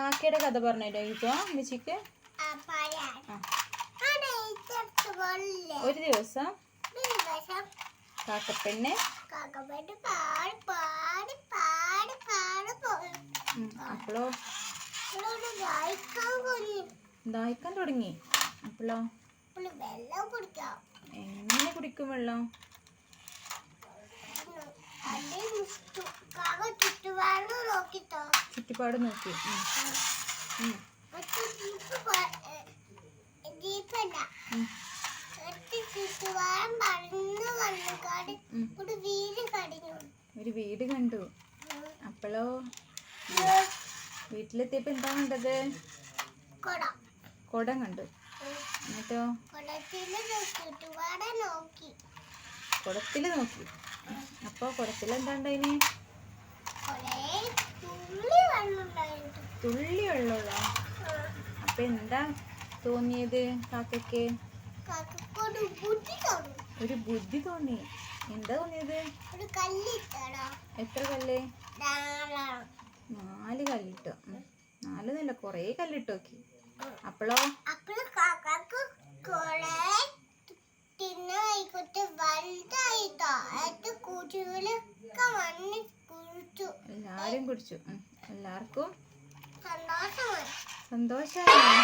കാക്കയുടെ കഥ പറഞ്ഞല്ലോ ഇപ്പോ അമ്മച്ചിക്ക്? ഒരു ദിവസം കാക്കപ്പെണ്ണ് അപ്പോളോ? ദാഹിക്കാൻ തുടങ്ങി. അപ്പളോ? എങ്ങനെ കുടിക്കും വെള്ളം? വന്നുകാട് നോക്കി. ഒരു വീട് കണ്ടു. അപ്പോളോ? വീട്ടിലെത്തിയപ്പോ എന്താ കണ്ടത്? കൊട കണ്ടു. എന്നിട്ടോ? കൊടത്തിൽ നോക്കി. അപ്പൊ കുടത്തിൽ എന്താ ഉണ്ടായിന് തുള്ളി വെള്ളമുള്ള അപ്പൊ എന്താ തോന്നിയത് കാക്കയ്ക്ക്? ഒരു ബുദ്ധി തോന്നി. എന്താ തോന്നിയത്? എത്ര കല്ല്? നാല്. കല്ലിട്ടു. നാല് നല്ല കൊറേ കല്ലിട്ട് നോക്കി. അപ്പളോ? അപ്പോൾ കാക്കാക്ക് കൊറേ തിന്ന ആയിക്കോട്ടെ വലുതായിട്ടോ അത് കുട്ടികളൊക്കെ എല്ലാരും കുടിച്ചു. എല്ലാവർക്കും സന്തോഷമായി